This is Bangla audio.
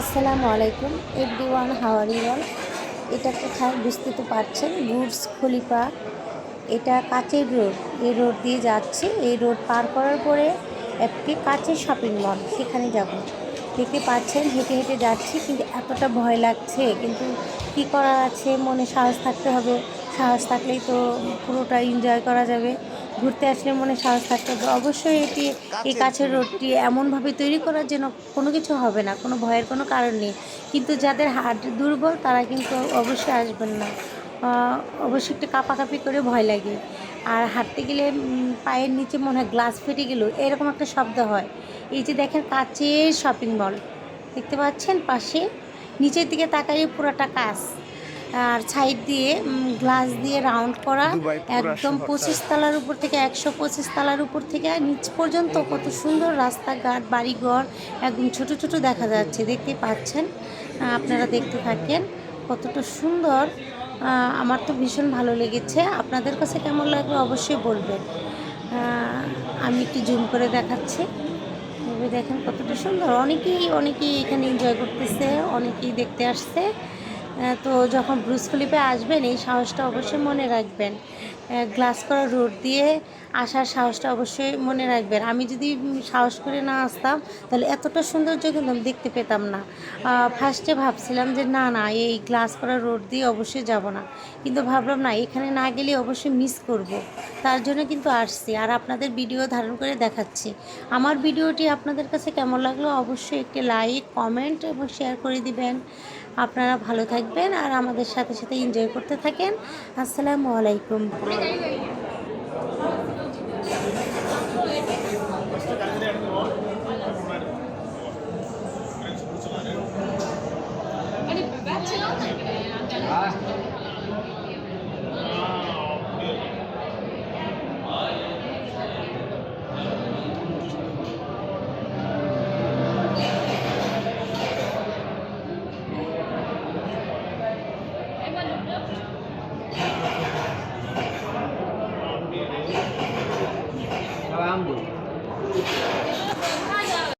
আসসালামু আলাইকুম এভরি ওয়ান হাওয়ার ইউল এটা কোথায় বুঝতে তো পারছেন, গুডস খলিফা। এটা কাচের রোড, এই রোড দিয়ে যাচ্ছে। এই রোড পার করার পরে একটি কাচের শপিং মল সেখানে যাব। দেখতে পাচ্ছেন, হেঁটে হেঁটে যাচ্ছি, কিন্তু এতটা ভয় লাগছে। কিন্তু কি করার আছে? মনে সাহস থাকতে হবে। সাহস থাকলেই তো পুরোটা এনজয় করা যাবে। ঘুরতে আসলে মনে সাহস থাকতে হবে। অবশ্যই এটি এই কাছের রোডটি এমনভাবে তৈরি করার জন্য কোনো কিছু হবে না, কোনো ভয়ের কোনো কারণ নেই। কিন্তু যাদের হার্ট দুর্বল, তারা কিন্তু অবশ্যই আসবেন না। অবশ্যই একটু কাঁপাকাঁপি করে ভয় লাগে। আর হাঁটতে গেলে পায়ের নিচে মনে হয় গ্লাস ফেটে গেল, এরকম একটা শব্দ হয়। এই যে দেখেন কাচের শপিং মল দেখতে পাচ্ছেন পাশে? নিচের দিকে তাকাই পুরোটা কাজ আর সাইড দিয়ে গ্লাস দিয়ে রাউন্ড করা একদম পঁচিশ তলার উপর থেকে একশো পঁচিশ তলার উপর থেকে নিচ পর্যন্ত কত সুন্দর রাস্তাঘাট বাড়িঘর একদম ছোট ছোট দেখা যাচ্ছে দেখতে পাচ্ছেন আপনারা দেখতে থাকেন কতটা সুন্দর। আমার তো ভীষণ ভালো লেগেছে আপনাদের কাছে কেমন লাগবে অবশ্যই বলবেন। আমি একটু জুম করে দেখাচ্ছি। দেখেন কতটা সুন্দর অনেকেই অনেকেই এখানে এনজয় করতেছে অনেকেই দেখতে আসছে। তো যখন ব্রুজ খলিপে আসবেন, এই সাহসটা অবশ্যই মনে রাখবেন। গ্লাস করা রোড দিয়ে আসার সাহসটা অবশ্যই মনে রাখবেন। আমি যদি সাহস করে না আসতাম, তাহলে এতটা সৌন্দর্য কিন্তু আমি দেখতে পেতাম না। ফার্স্টে ভাবছিলাম যে, না না, এই গ্লাস করা রোড দিয়ে অবশ্যই যাব না। কিন্তু ভাবলাম, না, এখানে না গেলে অবশ্যই মিস করব। তার জন্য কিন্তু আসছি। আর আপনাদের ভিডিও ধারণ করে দেখাচ্ছি। আমার ভিডিওটি আপনাদের কাছে কেমন লাগল? অবশ্যই একটি লাইক কমেন্ট এবং শেয়ার করে দিবেন। আপনারা ভালো থাকবেন। আর আমাদের সাথে সাথে এনজয় করতে থাকেন। আসসালামু আলাইকুম। Salam.